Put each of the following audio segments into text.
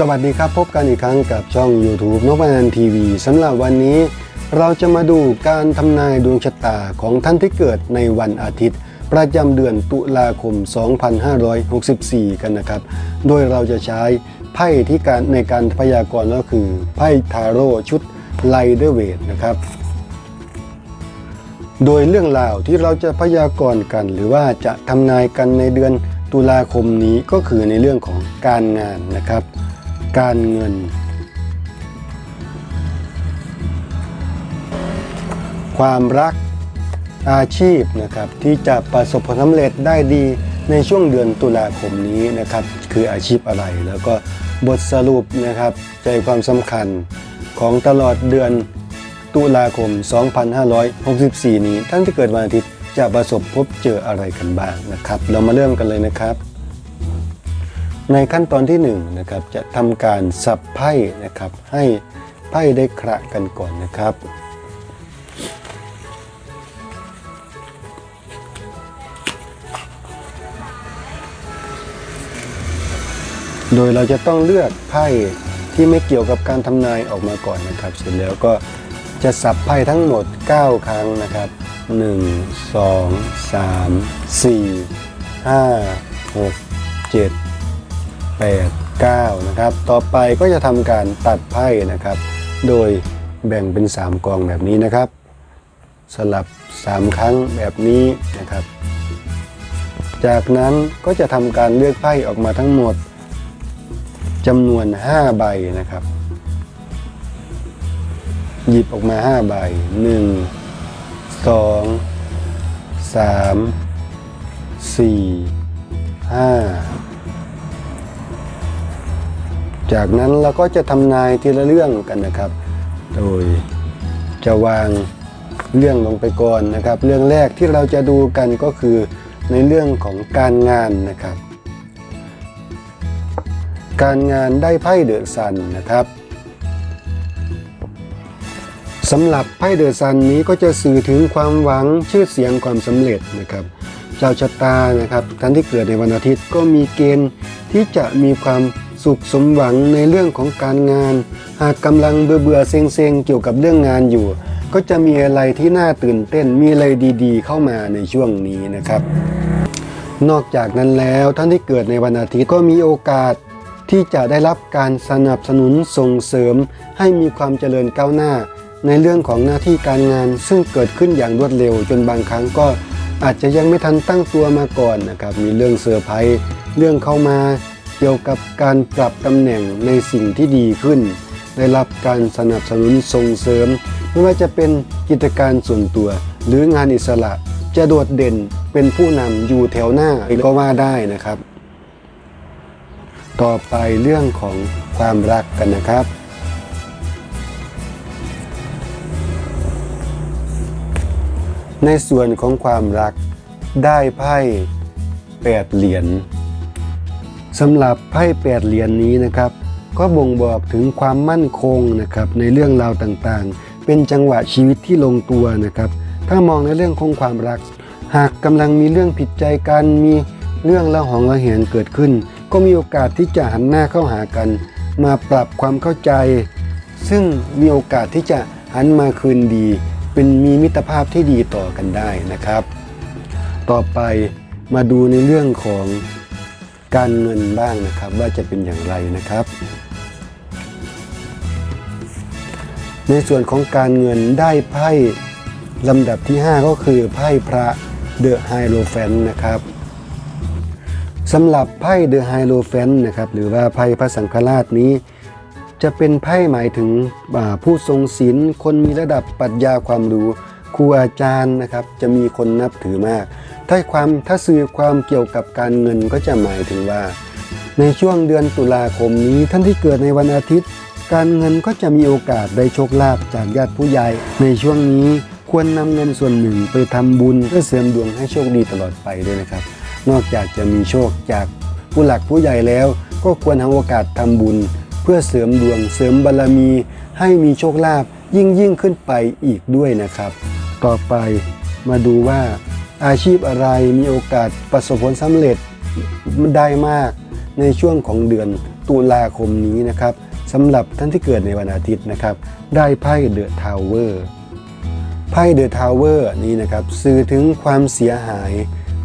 สวัสดีครับ พบกันอีกครั้งกับช่อง YouTube นพนันทีวีสำหรับวันนี้เราจะมาดูการทำนายดวงชะตาของท่านที่เกิดในวันอาทิตย์ ประจำเดือนตุลาคม 2564 กันนะครับ โดยเราจะใช้ไพ่ที่การในการพยากรณ์ก็คือไพ่ทาโร่ชุดไลเดอร์เวทนะครับ โดยเรื่องราวที่เราจะพยากรณ์กัน หรือว่าจะทำนายกันในเดือนตุลาคมนี้ก็คือในเรื่องของการงานนะครับ การเงิน ความรักอาชีพนะครับที่จะประสบผลสำเร็จได้ดีในช่วงเดือนตุลาคมนี้นะครับคืออาชีพอะไรแล้วก็บทสรุปนะครับใจความสำคัญของตลอดเดือนตุลาคม 2564 นี้ท่านที่เกิดวันอาทิตย์จะประสบพบเจออะไรกันบ้างนะครับ เรามาเริ่มกันเลยนะครับ ในขั้นตอนที่1นงนะครับจะทำการสับไพ่นะครับ ให้ไพ่ได้คระกันก่อนนะครับ โดยเราจะต้องเลือกไพ่ที่ไม่เกี่ยวกับการทำนายออกมาก่อนนะครับ เสร็จแล้วก็จะสับไพ่ทั้งหมด 9 ครั้งนะครับ 1 2 3 4 5 6 7 8 9 นะครับ ต่อไปก็จะทำการตัดไพ่นะครับ โดยแบ่งเป็น 3กองแบบนี้นะครับ สลับ 3 ครั้งแบบนี้นะครับ จากนั้นก็จะทำการเลือกไพ่ออกมาทั้งหมดจำนวน 5 ใบนะครับ หยิบออกมา 5 ใบ 1 2 3 4 5 จากนั้นเราก็จะทำนายทีละเรื่องกันนะครับ โดยจะวางเรื่องลงไปก่อนนะครับ เรื่องแรกที่เราจะดูกันก็คือในเรื่องของการงานนะครับ การงานได้ไพ่เดอะซันนะครับสำหรับไพ่เดอะซันนี้ก็จะสื่อถึงความหวังชื่อเสียงความสำเร็จนะครับเจ้าชะตานะครับท่านที่เกิดในวันอาทิตย์ก็มีเกณฑ์ที่จะมีความ สุขสมหวังในเรื่องของการงาน หากกำลังเบื่อเบื่อเซ็งเซ็งเกี่ยวกับเรื่องงานอยู่ ก็จะมีอะไรที่น่าตื่นเต้นมีอะไรดีๆ เข้ามาในช่วงนี้นะครับ นอกจากนั้นแล้วท่านที่เกิดในวันอาทิตย์ก็มีโอกาสที่จะได้รับการสนับสนุนส่งเสริม ให้มีความเจริญก้าวหน้า ในเรื่องของหน้าที่การงาน ซึ่งเกิดขึ้นอย่างรวดเร็ว จนบางครั้งก็อาจจะยังไม่ทันตั้งตัวมาก่อนนะครับมีเรื่องเซอร์ไพรส์เรื่องเข้ามา เกี่ยวกับการปรับตำแหน่งในสิ่งที่ดีขึ้น ได้รับการสนับสนุนส่งเสริม ไม่ว่าจะเป็นกิจการส่วนตัว หรืองานอิสระจะโดดเด่นเป็นผู้นำอยู่แถวหน้าก็ว่าได้นะครับ ต่อไปเรื่องของความรักกันนะครับในส่วนของความรักได้ไพ่แปดเหรียญ สำหรับไพ่แปดเหรียญนี้นะครับ ก็บ่งบอกถึงความมั่นคงนะครับในเรื่องราวต่างๆ เป็นจังหวะชีวิตที่ลงตัวนะครับ ถ้ามองในเรื่องของความรัก หากกำลังมีเรื่องผิดใจกันมีเรื่องละหองระแหงเกิดขึ้น ก็มีโอกาสที่จะหันหน้าเข้าหากัน มาปรับความเข้าใจ ซึ่งมีโอกาสที่จะหันมาคืนดี เป็นมีมิตรภาพที่ดีต่อกันได้นะครับ ต่อไปมาดูในเรื่องของ การเงินบ้างนะครับว่าจะเป็นอย่างไรนะครับ ในส่วนของการเงินได้ไพ่ลำดับที่ 5 ก็คือไพ่พระเดอะไฮโลแฟนนะครับสำหรับไพ่เดอะไฮโลแฟนนะครับหรือว่าไพ่พระสังฆราชนี้ จะเป็นไพ่หมายถึงผู้ทรงศีลคนมีระดับปรัชญาความรู้ ครูอาจารย์นะครับจะมีคนนับถือมาก ถ้าความถ้าสื่อความเกี่ยวกับการเงินก็จะหมายถึงว่า ในช่วงเดือนตุลาคมนี้ท่านที่เกิดในวันอาทิตย์ การเงินก็จะมีโอกาสได้โชคลาภจากญาติผู้ใหญ่ ในช่วงนี้ควรนำเงินส่วนหนึ่งไปทำบุญเพื่อเสริมดวงให้โชคดีตลอดไปด้วยนะครับ นอกจากจะมีโชคจากผู้หลักผู้ใหญ่แล้ว ก็ควรหาโอกาสทำบุญ เพื่อเสริมดวงเสริมบารมี ให้มีโชคลาภยิ่งยิ่งขึ้นไปอีกด้วยนะครับ ต่อไป มาดูว่าอาชีพอะไรมีโอกาสประสบผลสำเร็จได้มากในช่วงของเดือนตุลาคมนี้นะครับสำหรับท่านที่เกิดในวันอาทิตย์นะครับ ได้ไพ่เดอะทาวเวอร์ไพ่เดอะทาวเวอร์นี้นะครับสื่อถึงความเสียหาย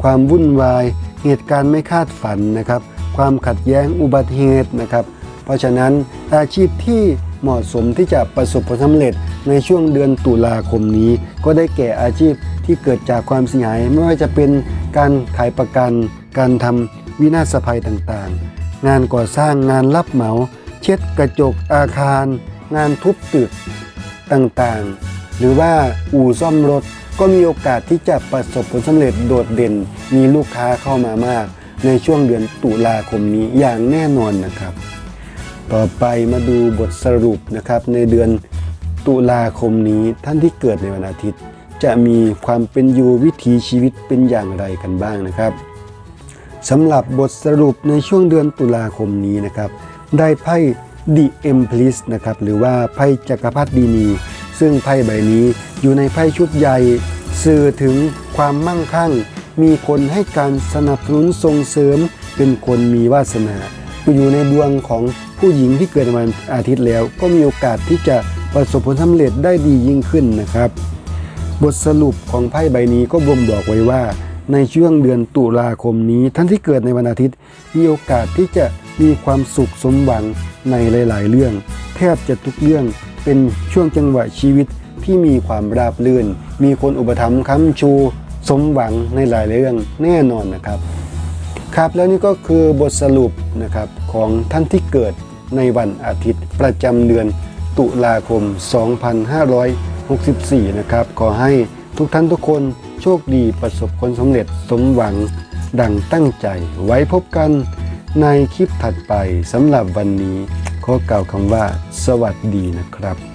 ความวุ่นวาย เหตุการณ์ไม่คาดฝันนะครับ ความขัดแย้งอุบัติเหตุนะครับ เพราะฉะนั้นอาชีพที่เหมาะสมที่จะประสบผลสำเร็จ ในช่วงเดือนตุลาคมนี้ ก็ได้แก่อาชีพที่เกิดจากความเสียหาย ไม่ว่าจะเป็นการขายประกัน การทำวินาศภัยต่างๆ งานก่อสร้างงานรับเหมา เช็ดกระจกอาคาร งานทุบตึกต่างๆ หรือว่าอู่ซ่อมรถก็มีโอกาสที่จะประสบผลสำเร็จโดดเด่น มีลูกค้าเข้ามามาก ในช่วงเดือนตุลาคมนี้อย่างแน่นอนนะครับ ต่อไปมาดูบทสรุปนะครับในเดือน ตุลาคมนี้ท่านที่เกิดในวันอาทิตย์ จะมีความเป็นอยู่วิถีชีวิตเป็นอย่างไรกันบ้างนะครับสำหรับบทสรุปในช่วงเดือนตุลาคมนี้นะครับ ได้ไพ่ The Empress นะครับหรือว่าไพ่จักรพรรดินี ซึ่งไพ่ใบนี้อยู่ในไพ่ชุดใหญ่ สื่อถึงความมั่งคั่ง มีคนให้การสนับสนุนส่งเสริม เป็นคนมีวาสนาอยู่ในดวงของผู้หญิงที่เกิดในวันอาทิตย์แล้ว ก็มีโอกาสที่จะ ประสบผลสำเร็จได้ดียิ่งขึ้นนะครับ บทสรุปของไพ่ใบนี้ก็บ่งบอกไว้ว่า ในช่วงเดือนตุลาคมนี้ท่านที่เกิดในวันอาทิตย์ มีโอกาสที่จะมีความสุขสมหวังในหลาย ๆ เรื่อง แทบจะทุกเรื่องเป็นช่วงจังหวะชีวิตที่มีความราบรื่น มีคนอุปถัมภ์ค้ำชู สมหวังในหลายเรื่องแน่นอนนะครับ ครับแล้วนี่ก็คือบทสรุปนะครับของท่านที่เกิดในวันอาทิตย์ประจำเดือน ตุลาคม 2564 นะครับ ขอให้ทุกท่านทุกคนโชคดีประสบผลสำเร็จสมหวังดังตั้งใจไว้พบกันในคลิปถัดไปสำหรับวันนี้ ขอกล่าวคำว่า สวัสดีนะครับ